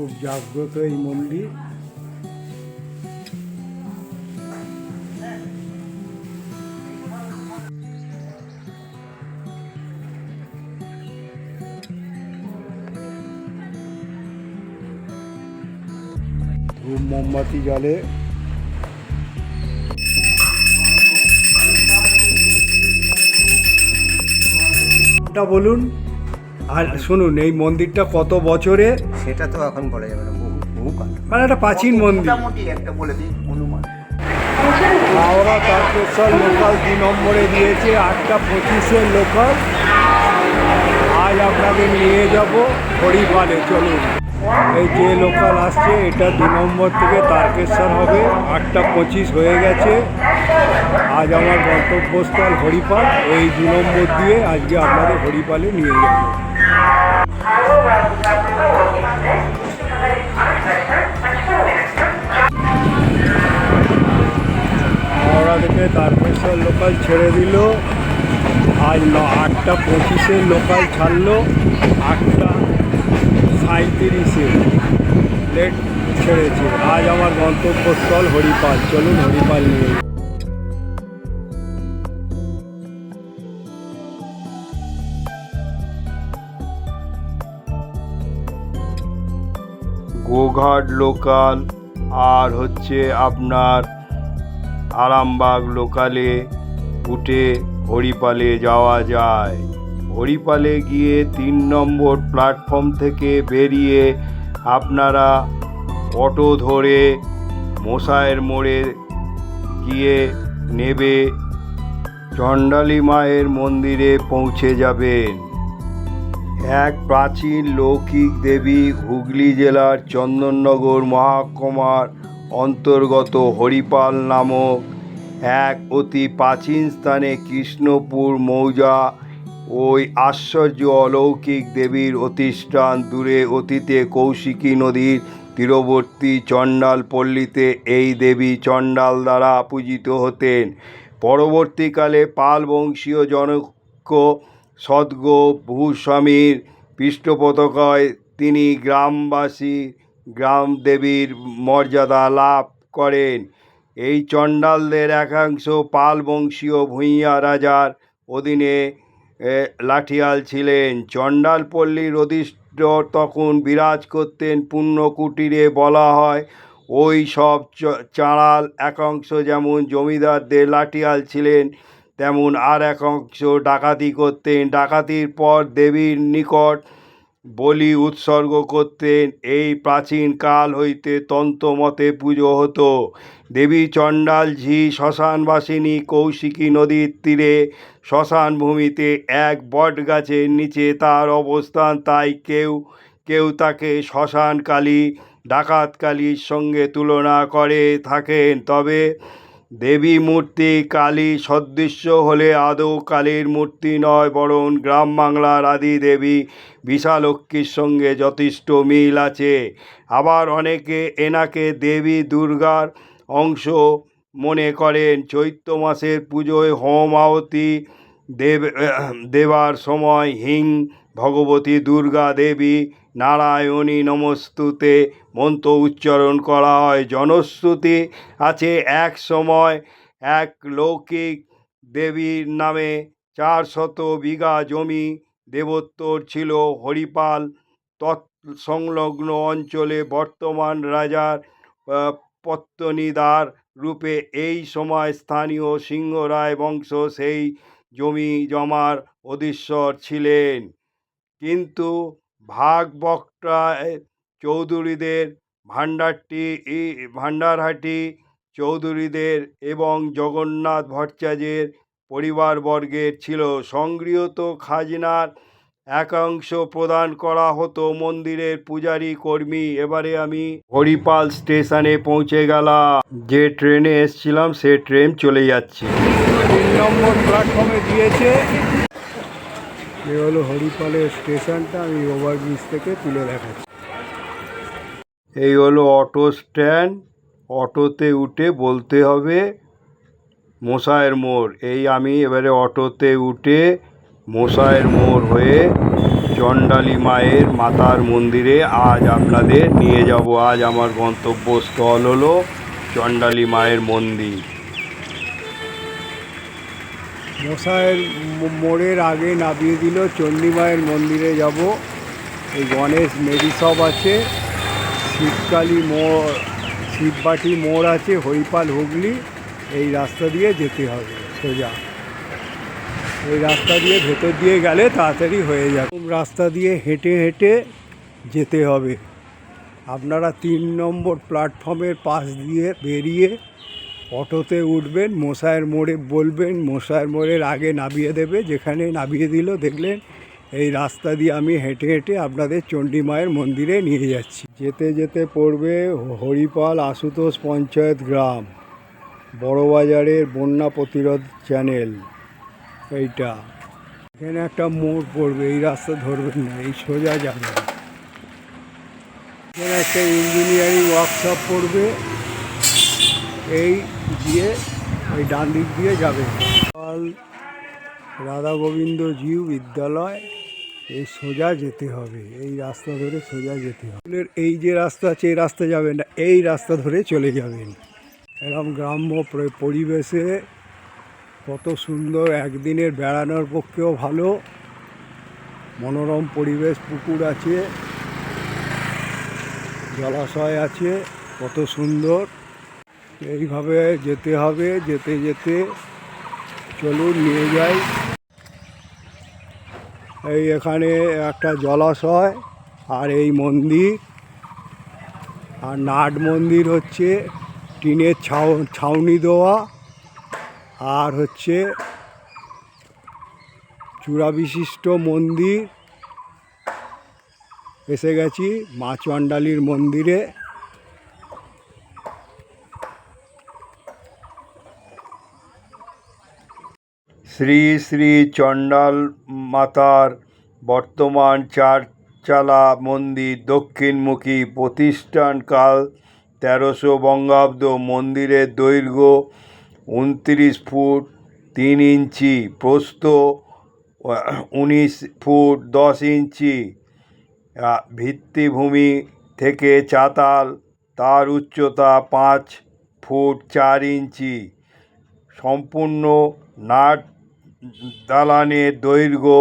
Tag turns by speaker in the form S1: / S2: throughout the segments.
S1: খুব জাগ্রত এই মন্দির। মোমবাতি জলে বলুন। আর শুনুন এই মন্দিরটা কত বছরে?
S2: সেটা তো এখন বলা যাবে না বহু বহু কাল।
S1: মানে একটা প্রাচীন মন্দির।
S2: মোটামুটি একটা বলে দিই অনুমান।
S1: হাওড়া তারকেশ্বর লোকাল দু নম্বরে দিয়েছে আটটা পঁচিশের লোকাল। আজ আপনাদের নিয়ে যাব হরিপালে চলুন। এই যে লোকাল আসছে এটা দু নম্বর থেকে তারকেশ্বর হবে আটটা পঁচিশ হয়ে গেছে। আজ আমার গন্তব্যস্থল হরিপাল এই দু নম্বর দিয়ে আজকে আপনাদের হরিপালে নিয়ে যাব। হাওড়া থেকে তারকেশ্বর লোকাল ছেড়ে দিল। আজ আটটা পঁচিশে লোকাল ছাড়লো। আটটা সাঁত্রিশে লেট ছেড়েছে। আজ আমার গন্তব্যস্থল হরিপাল। চলুন হরিপাল নিয়ে যাই। লোকাল, আর হচ্ছে আপনার আরামবাগ লোকালে উঠে হরিপালে যাওয়া যায় হরিপালে গিয়ে তিন নম্বর প্ল্যাটফর্ম থেকে বেরিয়ে আপনারা অটো ধরে মশায়ের মোড়ে গিয়ে নেবে, চণ্ডালী মায়ের মন্দিরে পৌঁছে যাবেন এক প্রাচীন লৌকিক দেবী হুগলি জেলার চন্দননগর মহাকুমার অন্তর্গত হরিপাল নামক এক অতি প্রাচীন স্থানে কৃষ্ণপুর মৌজা ওই আশ্চর্য অলৌকিক দেবীর অতিষ্ঠান দূরে অতীতে কৌশিকী নদীর তীরবর্তী চণ্ডাল পল্লীতে এই দেবী চণ্ডাল দ্বারা পূজিত হতেন। পরবর্তীকালে পাল বংশীয় জনক সদ্গ ভূস্বামীর পৃষ্ঠপোষকতায় তিনি গ্রামবাসী গ্রাম দেবীর মর্যাদা লাভ করেন। এই চণ্ডালদের একাংশ পাল বংশীয় ভূঁইয়া রাজার অধীনে লাঠিয়াল ছিলেন। চণ্ডাল পল্লীর অধিষ্ঠ তখন বিরাজ করতেন পুণ্যকুটিরে বলা হয়। ওই সব চাঁড়াল একাংশ যেমন জমিদারদের লাঠিয়াল ছিলেন তেমন আর এক অংশ ডাকাতি করতেন। ডাকাতির পর দেবীর নিকট বলি উৎসর্গ করতেন। এই প্রাচীন কাল হইতে তন্ত্রমতে পুজো হতো। দেবী চণ্ডাল ঝি শ্মশানবাসিনী কৌশিকী নদীর তীরে শ্মশান ভূমিতে এক বট গাছের নিচে তার অবস্থান, তাই কেউ কেউ তাকে শ্মশান কালী ডাকাত সঙ্গে তুলনা করে থাকেন। তবে দেবী মূর্তি, কালী সদৃশ্য হলে আদৌ কালীর মূর্তি নয়, বরং গ্রাম বাংলার আদি দেবী বিশালক্ষীর সঙ্গে যথেষ্ট মিল আছে। আবার অনেকে এনাকে দেবী দুর্গার অংশ মনে করেন। চৈত্র মাসের পুজোয় হোম আহতি দেব, দেবার সময় হিং ভগবতী দুর্গা দেবী নারায়ণী নমস্তুতে মন্ত্র উচ্চারণ করা হয় জনশ্রুতি আছে এক সময়। এক লৌকিক দেবীর নামে চার শত বিঘা জমি দেবোত্তর ছিল হরিপাল তৎ সংলগ্ন অঞ্চলে বর্তমান রাজার পত্তনিদার রূপে। এই সময় স্থানীয় সিংহরায় বংশ সেই জমি জমার অধীশ্বর ছিলেন। কিন্তু ভাগ বকটায় চৌধুরীদের ভাণ্ডারটি ভাণ্ডারহাটি চৌধুরীদের এবং জগন্নাথ ভট্টাচার্যের পরিবারবর্গের ছিল। সংগৃহীত খাজনার একাংশ প্রদান করা হতো মন্দিরের পূজারী কর্মী। এবারে আমি হরিপাল স্টেশনে পৌঁছে গেলাম। যে ট্রেনে এসছিলাম, সে ট্রেন চলে যাচ্ছে। তিন নম্বর প্ল্যাটফর্মে দিয়েছে। এ হলো হরিপালের স্টেশনটা। আমি ওভারব্রিজ থেকে তুলে দেখাচ্ছি। এই হলো অটো স্ট্যান্ড। অটোতে উঠে বলতে হবে, মশায়ের মোড়। এই আমি এবারে অটোতে উঠে মশায়ের মোড় হয়ে চণ্ডালী মায়ের মাতার মন্দিরে আজ আপনাদের নিয়ে যাব। আজ আমার গন্তব্যস্থল হলো চণ্ডালী মায়ের মন্দির।
S3: মশাইয়ের মো- মোড়ের আগে নামিয়ে দিল, চণ্ডী মায়ের মন্দিরে যাব। এই গণেশ মেডিসব আছে। শিবকালী মোড় শিববাটি মোড় আছে হরিপাল হুগলি, এই রাস্তা দিয়ে যেতে হবে, সোজা। এই রাস্তা দিয়ে ভেতর দিয়ে গেলে তাড়াতাড়ি হয়ে যাবে। রাস্তা দিয়ে হেঁটে হেঁটে যেতে হবে। আপনারা তিন নম্বর প্ল্যাটফর্মের পাশ দিয়ে বেরিয়ে অটোতে উঠবেন মশাইয়ের মোড়ে বলবেন মশাইয়ের মোড়ের আগে নামিয়ে দেবে, যেখানে নামিয়ে দিল দেখলেন এই রাস্তা দিয়ে আমি হেঁটে হেঁটে আপনাদের চণ্ডী মায়ের মন্দিরে নিয়ে যাচ্ছি। যেতে যেতে পড়বে হরিপাল আশুতোষ পঞ্চায়েত গ্রাম, বড়বাজারের বন্যা প্রতিরোধ চ্যানেল। এইটা। এখানে একটা মোড় পড়বে, এই রাস্তা ধরবেন না, এই সোজা যাবেন এখানে একটা ইঞ্জিনিয়ারিং ওয়ার্কশপ পড়বে, এই দিয়ে ওই ডান দিক দিয়ে যাবে। রাধা গোবিন্দ জিউ বিদ্যালয়। এই সোজা যেতে হবে, এই রাস্তা ধরে সোজা যেতে হবে। এই যে রাস্তা আছে, এই রাস্তা যাবেন না, এই রাস্তা ধরে চলে যাবেন। এরকম গ্রাম্য পরিবেশে কত সুন্দর একদিনের বেড়ানোর পক্ষেও ভালো। মনোরম পরিবেশ, পুকুর আছে, জলাশয় আছে, কত সুন্দর। এইভাবে যেতে হবে, যেতে যেতে চলুন, নিয়ে যাই। এই এখানে একটা জলাশয় আর এই মন্দির। আর নাট মন্দির হচ্ছে টিনের ছাউ, ছাউনি দেওয়া। আর হচ্ছে চূড়া বিশিষ্ট মন্দির। এসে গেছি মা চণ্ডালীর মন্দিরে।
S1: শ্রী শ্রী চণ্ডাল মাতার বর্তমান চারচালা মন্দির দক্ষিণমুখী প্রতিষ্ঠানকাল তেরোশো বঙ্গাব্দ মন্দিরের দৈর্ঘ্য উনত্রিশ ফুট তিন ইঞ্চি, প্রস্থ উনিশ ফুট দশ ইঞ্চি। ভিত্তিভূমি থেকে চাতাল, তার উচ্চতা পাঁচ ফুট চার ইঞ্চি। সম্পূর্ণ নাট দালানের দৈর্ঘ্য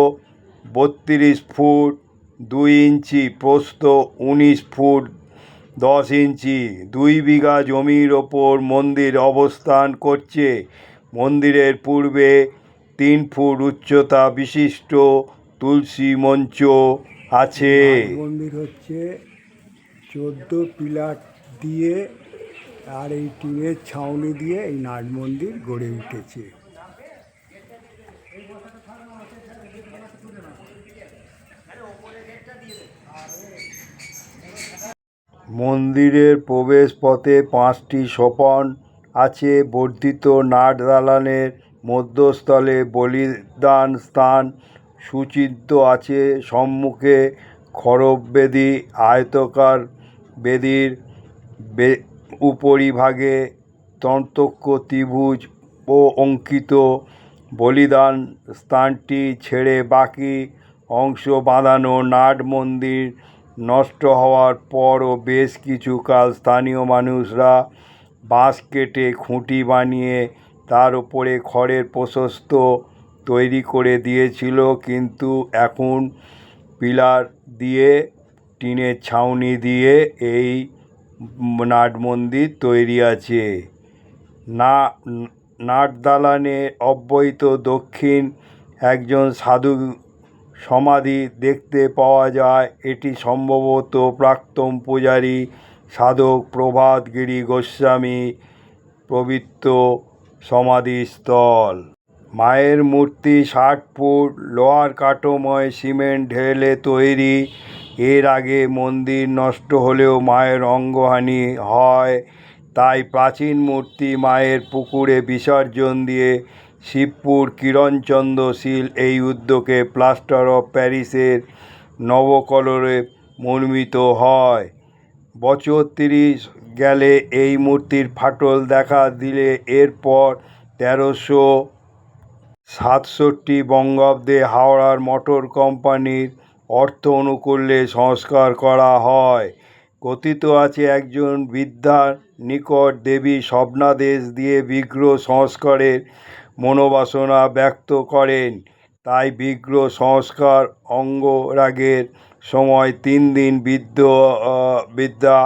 S1: বত্রিশ ফুট, দুই ইঞ্চি প্রস্থ উনিশ ফুট, দশ ইঞ্চি। দুই বিঘা জমির ওপর মন্দির অবস্থান করছে। মন্দিরের পূর্বে তিন ফুট উচ্চতা বিশিষ্ট তুলসী মঞ্চ আছে।
S3: মন্দির হচ্ছে চোদ্দ পিলার দিয়ে আর এই টিনের ছাউনি দিয়ে এই নাট মন্দির গড়ে উঠেছে।
S1: মন্দিরের প্রবেশপথে পাঁচটি সোপান আছে। বর্ধিত নাট দালানের মধ্যস্থলে বলিদান স্থান সুচিত্র আছে। সম্মুখে খড়গ বেদি আয়তকার বেদির বে- উপরিভাগে তন্তক্য ত্রিভুজ ও অঙ্কিত বলিদান স্থানটি ছেড়ে বাকি অংশ বাঁধানো নাট মন্দির নষ্ট হওয়ার পরও বেশ কিছুকাল স্থানীয় মানুষরা বাঁশ কেটে খুঁটি বানিয়ে তার উপরে খড়ের প্রশস্ত তৈরি করে দিয়েছিল, কিন্তু এখন পিলার দিয়ে, টিনের ছাউনি দিয়ে এই নাট মন্দির তৈরি আছে। না নাট দালানে অব্যয়িত দক্ষিণ একজন সাধু সমাধি দেখতে পাওয়া যায়। এটি সম্ভবত প্রাক্তন পূজারী সাধক প্রভাতগিরি গোস্বামী পবিত্র সমাধিস্থল। মায়ের মূর্তি ষাট ফুট, লোহার কাঠময় সিমেন্ট ঢেলে তৈরি। এর আগে মন্দির নষ্ট হলেও মায়ের অঙ্গহানি হয়। তাই প্রাচীন মূর্তি মায়ের পুকুরে বিসর্জন দিয়ে শিবপুর কিরণচন্দ্র শীল এই উদ্যোগে প্লাস্টার অফ প্যারিসের নবকলরে মর্মিত হয়। বছর তিরিশ গেলে এই মূর্তির ফাটল দেখা দিলে এরপর তেরোশো সাতষট্টি বঙ্গাব্দে হাওড়ার মোটর কোম্পানির অর্থ অনুকূল্যে সংস্কার করা হয়। কথিত আছে, একজন বৃদ্ধার নিকট দেবী স্বপ্নাদেশ দিয়ে বিগ্রহ সংস্কারের মনোবাসনা ব্যক্ত করেন। তাই বিগ্রহ সংস্কার অঙ্গরাগের সময় তিন দিন বৃদ্ধ বিদ্যা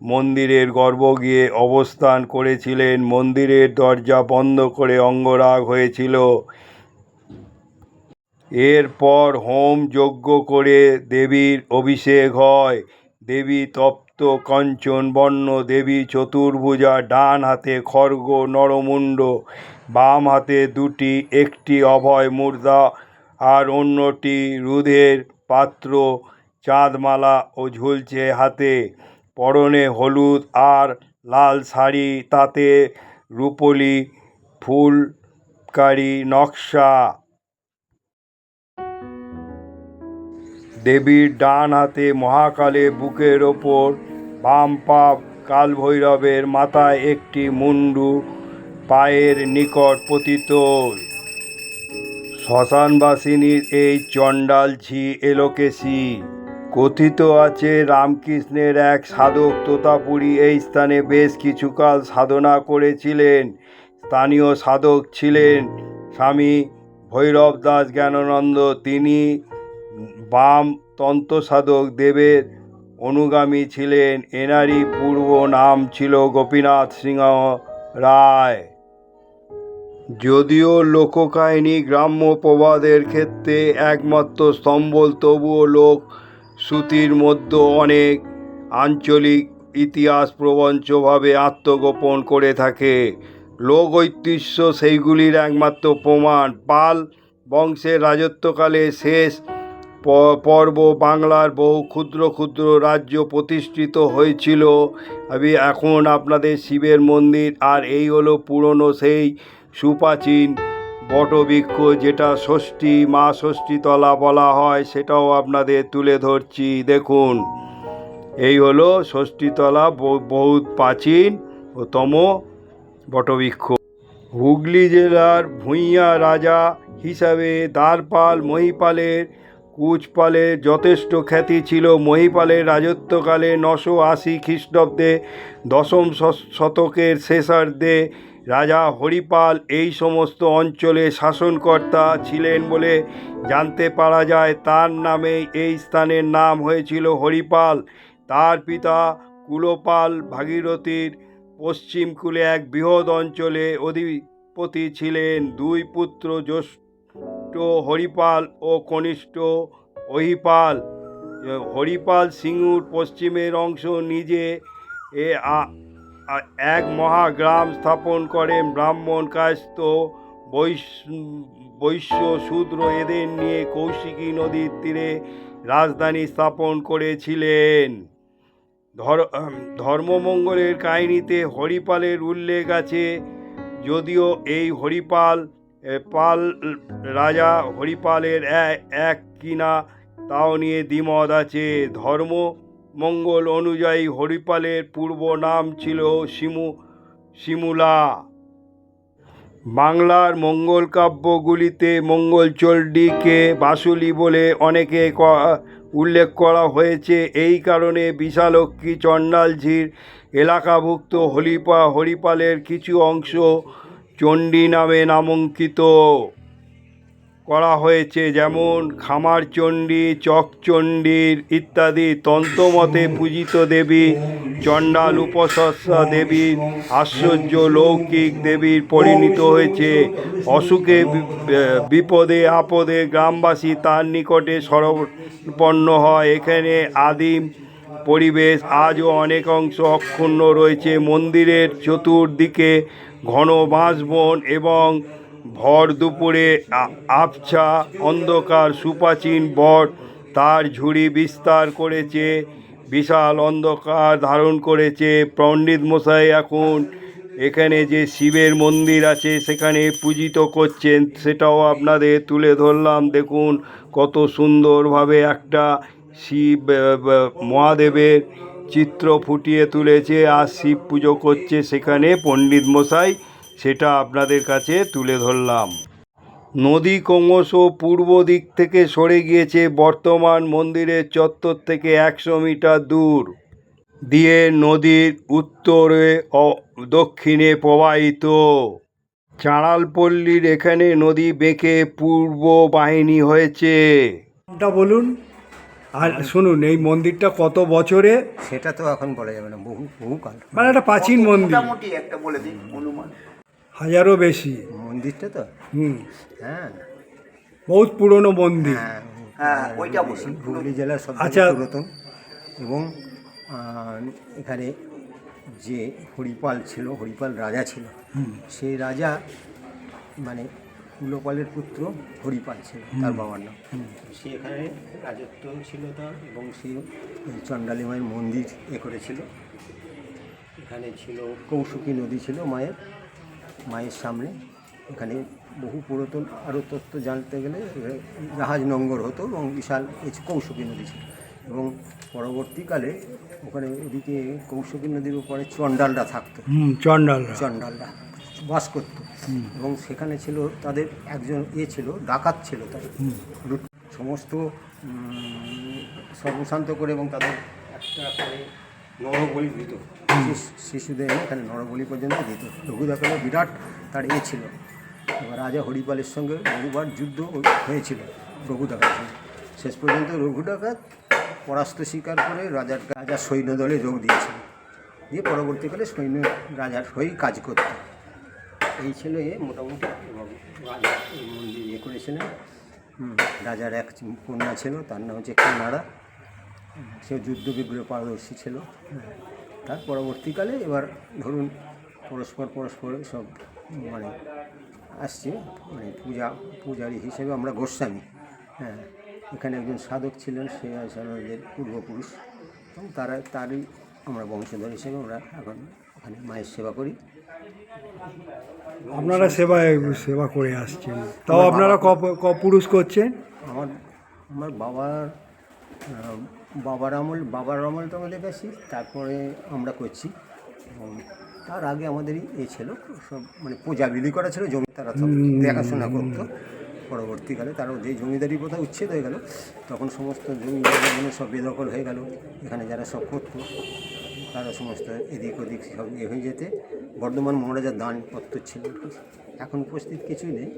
S1: মন্দিরের মন্দিরের গিয়ে অবস্থান করেছিলেন। মন্দিরের দরজা বন্ধ করে অঙ্গরাগ হয়েছিল। এরপর হোম যজ্ঞ করে দেবীর অভিষেক হয়। দেবী তপ্ত কঞ্চন, বর্ণ দেবী চতুর্ভুজা, ডান হাতে খর্গ নরমুণ্ড বাম হাতে দুটি, একটি অভয় মুদ্রা আর অন্যটি রুধের পাত্র, চাঁদমালা ও ঝুলছে হাতে। পরনে হলুদ আর লাল শাড়ি, তাতে রূপলি ফুলকারি নকশা। দেবীর ডান হাতে মহাকালের বুকের ওপর বাম পা কালভৈরবের মাথায় একটি মুন্ডু পায়ের নিকট পতিত। শ্মশানবাসিনীর এই চণ্ডাল ঝি এলোকেশি। কথিত আছে রামকৃষ্ণের এক সাধক তোতাপুরী এই স্থানে বেশ কিছুকাল সাধনা করেছিলেন। স্থানীয় সাধক ছিলেন স্বামী ভৈরব দাস জ্ঞানানন্দ। তিনি বাম তন্ত্র সাধক দেবের অনুগামী ছিলেন। এনারই পূর্ব নাম ছিল গোপীনাথ সিংহ রায়। যদিও লোককাহিনী গ্রাম্য প্রবাদের ক্ষেত্রে একমাত্র স্তম্ভল, তবুও লোক শ্রুতির মধ্যে অনেক আঞ্চলিক ইতিহাস প্রবঞ্চভাবে আত্মগোপন করে থাকে। লোক ঐতিহ্য সেইগুলির একমাত্র প্রমাণ। পাল বংশের রাজত্বকালে শেষ পর্ব বাংলার বহু ক্ষুদ্র ক্ষুদ্র রাজ্য প্রতিষ্ঠিত হয়েছিল। আমি এখন আপনাদের শিবের মন্দির, আর এই হলো পুরনো সেই সুপ্রাচীন বটবৃক্ষ যেটা ষষ্ঠী মা ষষ্ঠীতলা বলা হয়, সেটাও আপনাদের তুলে ধরছি। দেখুন, এই হলো ষষ্ঠীতলা বহুত প্রাচীন ও তম বটবৃক্ষ। হুগলি জেলার ভূঁইয়া রাজা হিসাবে দ্বারপাল মহিপালের কুচপালের যথেষ্ট খ্যাতি ছিল। মহিপালের রাজত্বকালে নশো আশি খ্রিস্টাব্দে দশম শতকের শেষার্ধে রাজা হরিপাল এই সমস্ত অঞ্চলে শাসনকর্তা ছিলেন বলে জানতে পারা যায়। তার নামে এই স্থানের নাম হয়েছিল হরিপাল। তার পিতা কুলোপাল ভাগীরথীর পশ্চিম কূলে এক বৃহৎ অঞ্চলে অধিপতি ছিলেন। দুই পুত্র জ্যেষ্ঠ হরিপাল ও কনিষ্ঠ অহিপাল। হরিপাল সিঙ্গুর পশ্চিমের অংশ নিজে এ এক মহাগ্রাম স্থাপন করেন ব্রাহ্মণ কায়স্থ বৈশ্য শূদ্র এদের নিয়ে কৌশিকী নদীর তীরে রাজধানী স্থাপন করেছিলেন। ধর ধর্মমঙ্গলের কাহিনীতে হরিপালের উল্লেখ আছে, যদিও এই হরিপাল পাল, রাজা হরিপালের এক কিনা, তাও নিয়ে দ্বিমত আছে। ধর্ম মঙ্গল অনুযায়ী হরিপালের পূর্ব নাম ছিল শিমু, শিমুলা। বাংলার মঙ্গল কাব্যগুলিতে মঙ্গলচণ্ডীকে বাসুলি বলে অনেকে উল্লেখ করা হয়েছে। এই কারণে বিশালক্ষী চণ্ডালঝির এলাকাভুক্ত হরিপা হরিপালের কিছু অংশ চণ্ডী নামে নামাঙ্কিত। করা হয়েছে, যেমন খামারচণ্ডী, চকচণ্ডীর ইত্যাদি তন্ত্রমতে পূজিত দেবী, চণ্ডাল উপসস্যা দেবীর আশ্চর্য লৌকিক দেবীর পরিণত হয়েছে। অসুখে বিপদে আপদে গ্রামবাসী তার নিকটে শরণাপন্ন হয়। এখানে আদিম পরিবেশ আজও অনেক অংশ অক্ষুণ্ণ রয়েছে। মন্দিরের চতুর্দিকে ঘন বাঁশবন এবং ভর দুপুরে আবছা, অন্ধকার, সুপ্রাচীন বট, তার ঝুড়ি বিস্তার করেছে, বিশাল অন্ধকার ধারণ করেছে পণ্ডিত মশাই এখন। এখানে যে শিবের মন্দির আছে, সেখানে পূজিত করছেন, সেটাও আপনাদের তুলে ধরলাম। দেখুন কত সুন্দরভাবে একটা শিব মহাদেবের চিত্র ফুটিয়ে তুলেছে, আর শিব পুজো করছে সেখানে পণ্ডিত মশাই। সেটা আপনাদের কাছে তুলে ধরলাম। নদী ক্রমশ পূর্ব দিক থেকে সরে গিয়েছে বর্তমান মন্দিরের চত্বর থেকে একশো মিটার দূর। দিয়ে নদীর উত্তরে ও দক্ষিণে প্রবাহিত। চাঁড়ালপল্লীর এখানে নদী বেঁকে পূর্ব বাহিনী হয়েছে।
S3: বলুন। আর শুনুন এই মন্দিরটা কত বছরে?
S2: সেটা তো এখন বলা যাবে না বহু বহুকাল
S3: মানে একটা প্রাচীন মন্দির।
S2: মোটামুটি একটা বলে দিই অনুমান
S3: হাজারও বেশি।
S2: মন্দিরটা তো?
S3: হুম।
S2: হ্যাঁ।
S3: বহুত পুরনো মন্দির।
S2: হ্যাঁ হ্যাঁ ওইটা বলছি হুগলি জেলার সব
S3: আচ্ছা।
S2: পুরাতন। এবং এখানে যে হরিপাল ছিল হরিপাল রাজা ছিল সেই রাজা মানে কুলপালের পুত্র হরিপাল ছিল তার বাবার নাম। সে এখানে রাজত্ব ছিল তার এবং সে চণ্ডালী মায়ের মন্দির এ করেছিল। এখানে ছিল কৌশিকী নদী ছিল মায়ের। মায়ের সামনে। এখানে বহু পুরাতন আরও তত্ত্ব জানতে গেলে জাহাজ নঙ্গর হতো এবং বিশাল কৌশিকী নদী ছিল। এবং পরবর্তীকালে ওখানে এদিকে কৌশিকী নদীর উপরে চণ্ডালরা থাকতো।
S3: হুম চন্ডাল
S2: চণ্ডালরা বাস করত। এবং সেখানে ছিল তাদের একজন এ ছিল ডাকাত ছিল তাদের। সমস্ত সর্বশান্ত করে এবং তাদের একটা করে নরবলি দিত। শিশ- শিশুদের এখানে নরবলি পর্যন্ত দিত রঘুদাকালে বিরাট তার এ ছিল। রাজা হরিপালের সঙ্গে বহুবার যুদ্ধ হয়েছিল রঘু ডাকাত শেষ পর্যন্ত রঘু ডাকাত পরাস্ত স্বীকার করে রাজার রাজার সৈন্যদলে যোগ দিয়েছিল। দিয়ে পরবর্তীকালে সৈন্য রাজার হয়েই কাজ করত। এই ছিল এ মোটামুটি মন্দির ইয়ে করেছিলেন। রাজার এক কন্যা ছিল, তার নাম হচ্ছে কানাড়া। সে যুদ্ধ বিগ্রহ পারদর্শী ছিল। তার পরবর্তীকালে এবার ধরুন পরস্পর পরস্পর সব মানে আসছে মানে পূজা পূজারী হিসেবে আমরা গোস্বামী। হ্যাঁ এখানে একজন সাধক ছিলেন সে আমাদের পূর্বপুরুষ। এবং তারা তারই আমরা বংশধর হিসেবে আমরা এখন ওখানে মায়ের সেবা করি।
S3: আপনারা সেবায় সেবা করে আসছেন। তাও আপনারা ক পুরুষ করছেন?
S2: আমার আমার বাবার বাবার আমল বাবার আমল তো আমাদের কাছে তারপরে আমরা করছি। এবং তার আগে আমাদেরই এ ছিল সব মানে পূজা বিলি করা ছিল জমি তারা সব দেখাশোনা করতো। পরবর্তীকালে তারা যে জমিদারি প্রথা উচ্ছেদ হয়ে গেল তখন সমস্ত জমিদারি সব বেদখল হয়ে গেল। এখানে যারা সব করতো তারা সমস্ত এদিক ওদিক সব ইয়ে হয়ে যেতে। বর্ধমান মহারাজার দানপত্র ছিল। এখন উপস্থিত কিছুই নেই।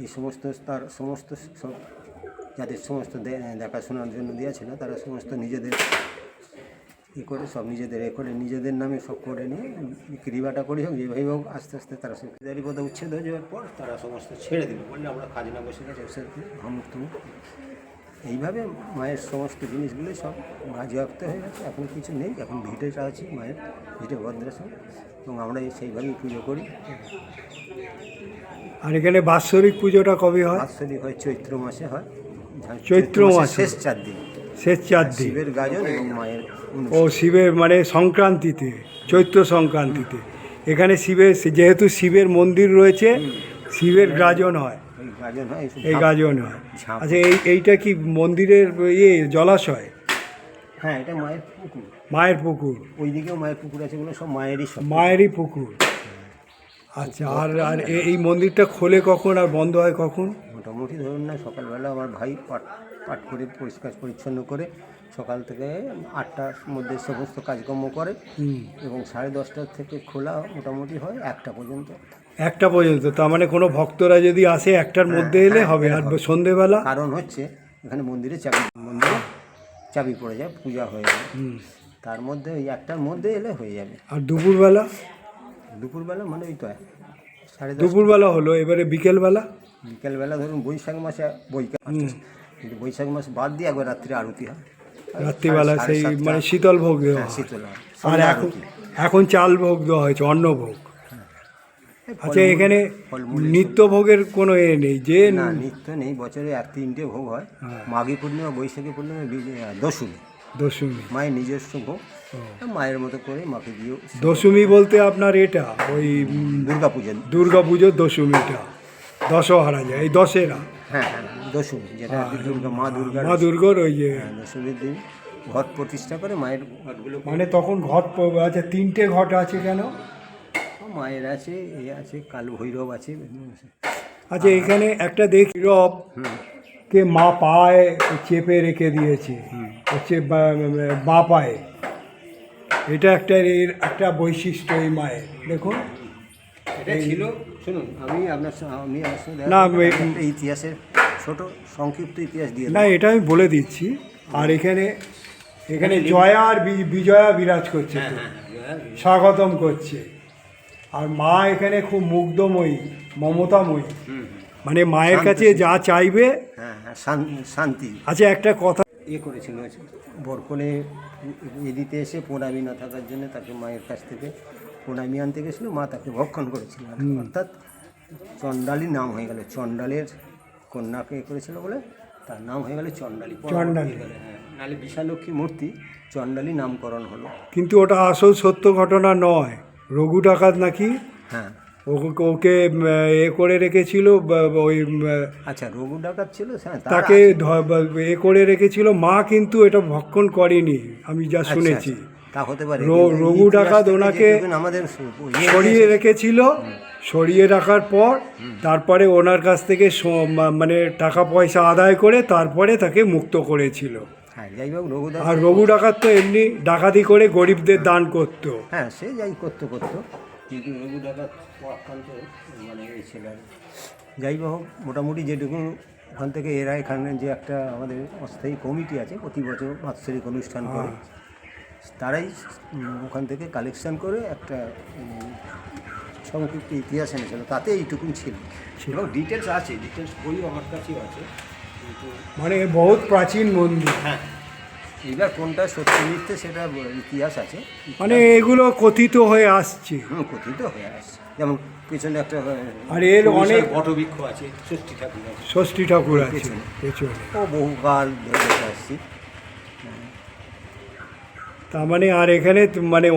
S2: এই সমস্ত তার সমস্ত সব যাদের সমস্ত দে- দেখাশোনার জন্য দিয়েছিল তারা সমস্ত নিজেদের ই করে সব নিজেদের এ করে নিজেদের নামে সব করে নিয়ে ক্রিবাটা করি হোক যেভাবে হোক আস্তে আস্তে তারা সব দাঁড়িয়ে কথা উচ্ছেদ হয়ে যাওয়ার পর তারা সমস্ত ছেড়ে দিল। বললে আমরা খাজনা বসে গেছে ওসব আমুক তুমুক এইভাবে মায়ের সমস্ত জিনিসগুলো সব বাজেয়াপ্ত হয়ে গেছে। এখন কিছু নেই এখন ভিটেটা আছে মায়ের ভিটে ভদ্রাসন এবং আমরা সেইভাবেই পুজো করি।
S3: আর এখানে বাৎসরিক পুজোটা কবে হয়?
S2: বাৎসরিক হয় চৈত্র মাসে হয়।
S3: চৈত্র
S2: মাসের
S3: মাসে।
S2: শেষ চার দিন।
S3: শেষ চার দিন।
S2: শিবের গাজন এবং মায়ের
S3: ও শিবের মানে সংক্রান্তিতে চৈত্র সংক্রান্তিতে। এখানে শিবের যেহেতু শিবের মন্দির রয়েছে শিবের গাজন হয়।
S2: এই গাজন হয়
S3: হয়। আচ্ছা এই এইটা কি মন্দিরের ইয়ে জলাশয়?
S2: হ্যাঁ এটা মায়ের পুকুর।
S3: মায়ের পুকুর।
S2: ওইদিকেও মায়ের পুকুর আছে বলে সব মায়েরই
S3: মায়েরই পুকুর। আচ্ছা আর আর এ- এই মন্দিরটা খোলে কখন আর বন্ধ হয় কখন?
S2: মোটামুটি ধরুন না সকালবেলা আমার ভাই পাট পাট করে পরিষ্কার পরিচ্ছন্ন করে সকাল থেকে আটটার মধ্যে সমস্ত কাজকর্ম করে এবং সাড়ে দশটার থেকে খোলা মোটামুটি হয় একটা পর্যন্ত।
S3: একটা পর্যন্ত তার মানে কোনো ভক্তরা যদি আসে একটার মধ্যে এলে হবে আর সন্ধেবেলা?
S2: কারণ হচ্ছে এখানে মন্দিরে চাবি মন্দিরে চাবি পড়ে যায় পূজা হয়ে যায়। তার মধ্যে ওই একটার মধ্যে এলে হয়ে যাবে।
S3: আর দুপুরবেলা?
S2: দুপুরবেলা মানে ওই তো সাড়ে দশ
S3: দুপুরবেলা হলো এবারে বিকেলবেলা?
S2: বিকেলবেলা ধরুন বৈশাখ মাসে বৈকাল কিন্তু বৈশাখ মাস বাদ দিয়ে একবার রাত্রে আরতি হয়।
S3: রাত্রিবেলা সেই মানে শীতল ভোগ দেওয়া
S2: হ্যাঁ, শীতল
S3: আর এখন এখন চাল ভোগ দেওয়া হয়েছে অন্ন ভোগ আচ্ছা এখানে নিত্য ভোগের কোনো এ নেই যে
S2: না নিত্য নেই বছরে এক তিনটে ভোগ হয়। মাঘী পূর্ণিমা বৈশাখী পূর্ণিমা দশমী।
S3: দশমী।
S2: মায়ের নিজস্ব ভোগ। মায়ের মতো করে মাকে দিয়েও
S3: দশমী বলতে আপনার এটা ওই
S2: দুর্গা পুজো।
S3: দুর্গা পুজোর দশমীটা দশহারা যায় এই দশেরা।
S2: হ্যাঁ হ্যাঁ দশমী যেটা আর দুর্গা মা দুর্গার
S3: মা দুর্গার ওই যে
S2: হ্যাঁ, দশমীর দিন ঘট প্রতিষ্ঠা করে মায়ের ঘটগুলো
S3: মানে তখন ঘট আচ্ছা তিনটে ঘট আছে কেন?
S2: মায়ের আছে এ আছে কাল ভৈরব আছে
S3: আচ্ছা এখানে একটা দেখি রব কে মা পায়ে চেপে রেখে দিয়েছে হচ্ছে বাঁ পায়ে। এটা একটা এর একটা বৈশিষ্ট্য এই মায়ের দেখুন।
S2: এটা ছিল শুনুন আমি আপনার আমি
S3: না,
S2: ইতিহাসের ছোট সংক্ষিপ্ত ইতিহাস দিয়ে
S3: না এটা আমি বলে দিচ্ছি। আর এখানে এখানে জয়া আর বিজয়া বিরাজ করছে তো। স্বাগতম করছে। আর মা এখানে খুব মুগ্ধময়ী মমতাময়ী। মানে মায়ের কাছে যা চাইবে
S2: হ্যাঁ হ্যাঁ শান- শান্তি।
S3: আচ্ছা একটা কথা
S2: ইয়ে করেছিল বরকনে এ দিতে এসে প্রণামী না থাকার জন্য তাকে মায়ের কাছ থেকে প্রণামী আনতে গেছিল মা তাকে ভক্ষণ করেছিল। অর্থাৎ চণ্ডালী নাম হয়ে গেল চণ্ডালের কন্যাকে এ করেছিল বলে তার নাম হয়ে গেল চণ্ডালী
S3: চণ্ডালী।
S2: হ্যাঁ নাহলে বিশালক্ষী মূর্তি চণ্ডালী নামকরণ হলো।
S3: কিন্তু ওটা আসল সত্য ঘটনা নয়। রঘু ডাকাত নাকি
S2: হ্যাঁ।
S3: ওকে ওকে এ করে রেখেছিল ওই
S2: আচ্ছা রঘু ডাকাত ছিল হ্যাঁ
S3: তাকে এ করে রেখেছিল মা কিন্তু এটা ভক্ষণ করেনি আমি যা
S2: আচ্ছা,
S3: শুনেছি।
S2: আচ্ছা, তা হতে পারে।
S3: রঘু ডাকাত ওনাকে
S2: আমাদের ইয়ে
S3: সরিয়ে রেখেছিল সরিয়ে রাখার পর তারপরে ওনার কাছ থেকে মানে টাকা পয়সা আদায় করে তারপরে তাকে মুক্ত করেছিল।
S2: হ্যাঁ যাই হোক রঘু ডাকাত
S3: আর রঘু ডাকাত তো এমনি ডাকাতি করে গরিবদের দান করতো।
S2: হ্যাঁ সে যাই করতে করতো। কিন্তু রঘু ডাকাত অত্যন্ত মানে ছিল যাই হোক মোটামুটি যেটুকু ওখান থেকে এরা এখানে যে একটা আমাদের অস্থায়ী কমিটি আছে প্রতি বছর বাৎসরিক অনুষ্ঠান করে। তারাই ওখান থেকে কালেকশন করে একটা সংক্ষিপ্ত ইতিহাস এনেছিল। তাতে এইটুকুন ছিল। এবং ডিটেলস আছে ডিটেলস বইও আমার কাছেও আছে কিন্তু
S3: মানে বহুত প্রাচীন মন্দির।
S2: হ্যাঁ। এইবার কোনটা সত্যি মিথ্যে সেটা ইতিহাস আছে।
S3: মানে এগুলো কথিত হয়ে আসছে।
S2: হুম কথিত হয়ে আসছে। যেমন পেছনে একটা
S3: আর এর অনেক-
S2: বটবৃক্ষ আছে ষষ্ঠী ঠাকুর আছে
S3: ষষ্ঠী ঠাকুর আছে
S2: পেছনে। ও বহুকাল ধরে আসছি
S3: তার মানে আর এখানে মানে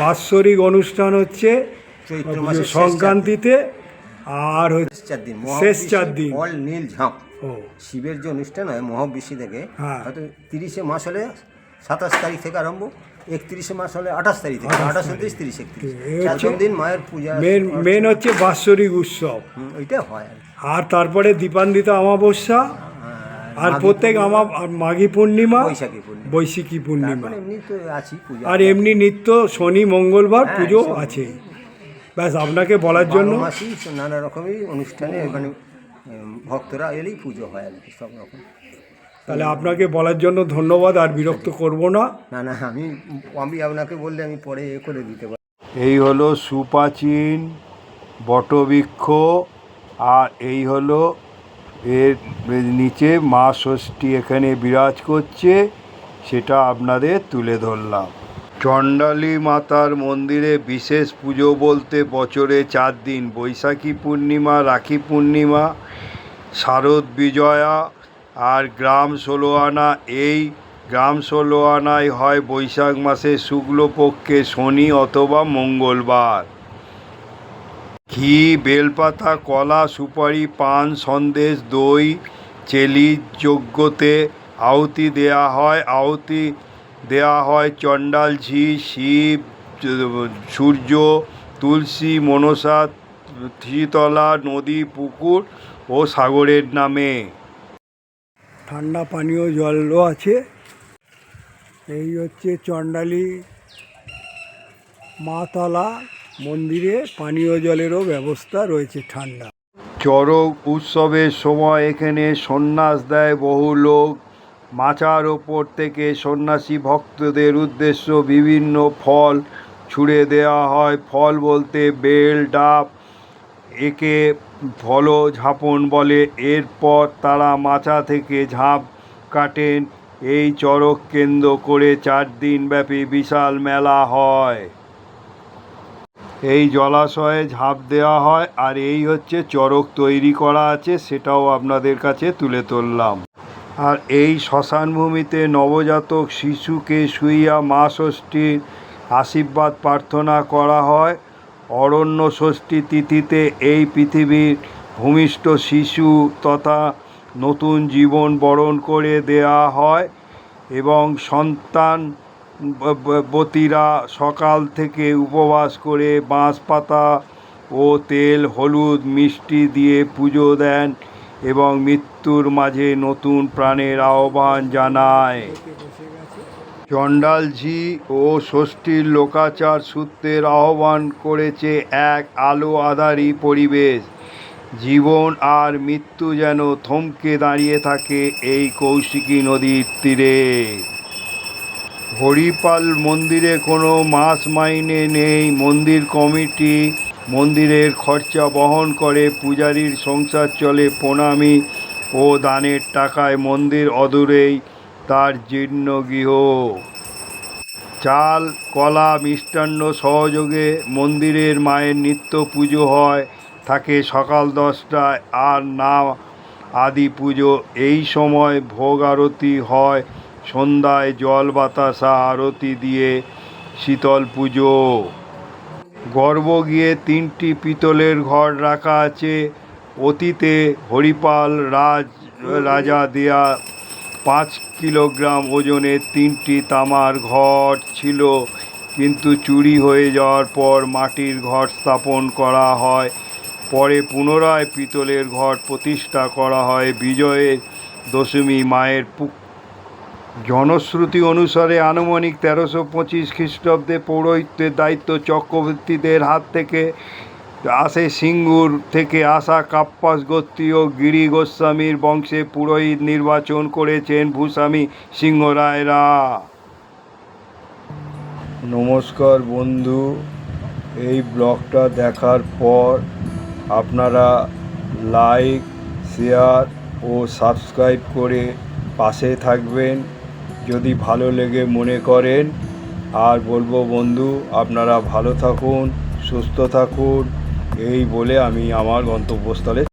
S3: বাৎসরিক অনুষ্ঠান হচ্ছে সংক্রান্তিতে আর হচ্ছে
S2: চার দিন
S3: শেষ চার দিন।
S2: ফল নীল ঝাঁপ
S3: ও
S2: শিবের যে অনুষ্ঠান হয় মহাবিশ্বী থেকে
S3: হ্যাঁ।
S2: হয়তো তিরিশে মাস হলে সাতাশ তারিখ থেকে আরম্ভ একত্রিশে মাস হলে আঠাশ তারিখ থেকে আঠাশ উনত্রিশ তিরিশ একত্রিশ। দিন মায়ের পূজা
S3: মেন মেন হচ্ছে বাৎসরিক উৎসব।
S2: ওইটা হয় আর
S3: তারপরে দীপান্বিতা অমাবস্যা আর প্রত্যেক আমার মাঘী পূর্ণিমা
S2: বৈশাখী পূর্ণিমা।
S3: বৈশাখী পূর্ণিমা।
S2: এমনি তো আছি পূজা।
S3: আর এমনি নিত্য শনি মঙ্গলবার
S2: হ্যাঁ,
S3: পুজো আছে। ব্যাস আপনাকে বলার জন্য
S2: নানা রকমের অনুষ্ঠানে এখানে ভক্তরা এলেই পুজো হয় আর কি সব রকম।
S3: তাহলে আপনাকে বলার জন্য ধন্যবাদ আর বিরক্ত করব না।
S2: না না আমি আমি আপনাকে বললে আমি পরে এ করে দিতে পারি
S1: এই হলো সুপ্রাচীন বটবৃক্ষ আর এই হলো এর নিচে মা ষষ্ঠী এখানে বিরাজ করছে সেটা আপনাদের তুলে ধরলাম। চণ্ডালী মাতার মন্দিরে বিশেষ পুজো বলতে বছরে চার দিন বৈশাখী পূর্ণিমা রাখি পূর্ণিমা শারদ বিজয়া আর গ্রাম ষোলো আনা, এই গ্রাম ষোলো আনায় হয় বৈশাখ মাসে শুক্লপক্ষে শনি অথবা মঙ্গলবার। ঘি, বেলপাতা, কলা, সুপারি, পান, সন্দেশ, দই, চেলি যজ্ঞতে আহুতি দেয়া হয়। আহুতি দেয়া হয় চণ্ডাল, ঝি, শিব, সূর্য, তুলসী, মনসা থিতলা নদী, পুকুর ও সাগরের নামে।
S3: ঠান্ডা পানীয় জলও আছে। এই হচ্ছে চণ্ডালী মাতলা মন্দিরে পানীয় জলেরও ব্যবস্থা রয়েছে ঠান্ডা।
S1: চড়ক উৎসবের সময় এখানে সন্ন্যাস দেয় বহু লোক। মাচার ওপর থেকে সন্ন্যাসী ভক্তদের উদ্দেশ্য বিভিন্ন ফল ছুঁড়ে দেওয়া হয়। ফল বলতে বেল, ডাব, একে ফল ঝাপন বলে, এরপর তারা মাচা থেকে ঝাঁপ কাটেন। এই চড়ক কেন্দ্র করে চার দিন ব্যাপী বিশাল মেলা হয়। এই জলাশয়ে ঝাঁপ দেওয়া হয়, আর এই হচ্ছে চড়ক তৈরি করা আছে, সেটাও আপনাদের কাছে তুলে ধরলাম। আর এই শ্মশানভূমিতে নবজাতক শিশুকে শুইয়া মা ষষ্ঠীর আশীর্বাদ প্রার্থনা করা হয়। অরণ্য ষষ্ঠী তিথিতে এই পৃথিবীর ভূমিষ্ঠ শিশু তথা নতুন জীবন বরণ করে দেয়া হয় এবং সন্তান বতীরা সকাল থেকে উপবাস করে বাঁশ পাতা ও তেল, হলুদ, মিষ্টি দিয়ে পুজো দেন এবং মৃত্যুর মাঝে নতুন প্রাণের আহ্বান জানায়। চণ্ডালঝি ও ষষ্ঠীর লোকাচার সূত্রের আহ্বান করেছে এক আলো আধারী পরিবেশ। জীবন আর মৃত্যু যেন থমকে দাঁড়িয়ে থাকে এই কৌশিকী নদীর তীরে। হরিপাল মন্দিরে কোনো মাস মাইনে নেই, মন্দির কমিটি মন্দিরের খরচা বহন করে, পূজারীর সংসার চলে প্রণামী ও দানের টাকায় মন্দির অদূরেই তার জীর্ণ গৃহ। চাল, কলা মিষ্টান্ন সহযোগে মন্দিরের মায়ের নিত্য পুজো হয়, থাকে সকাল দশটায়। আর না, আদি পুজো এই সময় ভোগ আরতি হয়, সন্ধ্যায় জল বাতাসা আরতি দিয়ে শীতল পুজো। গর্ভ গিয়ে তিনটি পিতলের ঘর রাখা আছে, অতীতে হরিপাল রাজ, রাজা দেয়া পাঁচ কিলোগ্রাম ওজনের তিনটি তামার ঘট ছিল, কিন্তু চুরি হয়ে যাওয়ার পর মাটির ঘট স্থাপন করা হয়। পরে পুনরায় পিতলের ঘট প্রতিষ্ঠা করা হয়। বিজয়ের দশমী মায়ের পুক জনশ্রুতি অনুসারে আনুমানিক তেরোশো পঁচিশ খ্রিস্টাব্দে পৌরোহিত্যের দায়িত্ব চক্রবর্তীদের হাত থেকে আসে সিঙ্গুর থেকে আসা কাপ্পাস গোত্রীয় গিরি গোস্বামীর বংশে পুরোহিত নির্বাচন করেছেন ভূস্বামী সিংহ রায়রা নমস্কার বন্ধু, এই ব্লগটা দেখার পর আপনারা লাইক, শেয়ার ও সাবস্ক্রাইব করে পাশে থাকবেন। যদি ভালো লেগে মনে করেন, আর বলব বন্ধু, আপনারা ভালো থাকুন, সুস্থ থাকুন। এই বলে আমি আমার গন্তব্যস্থলে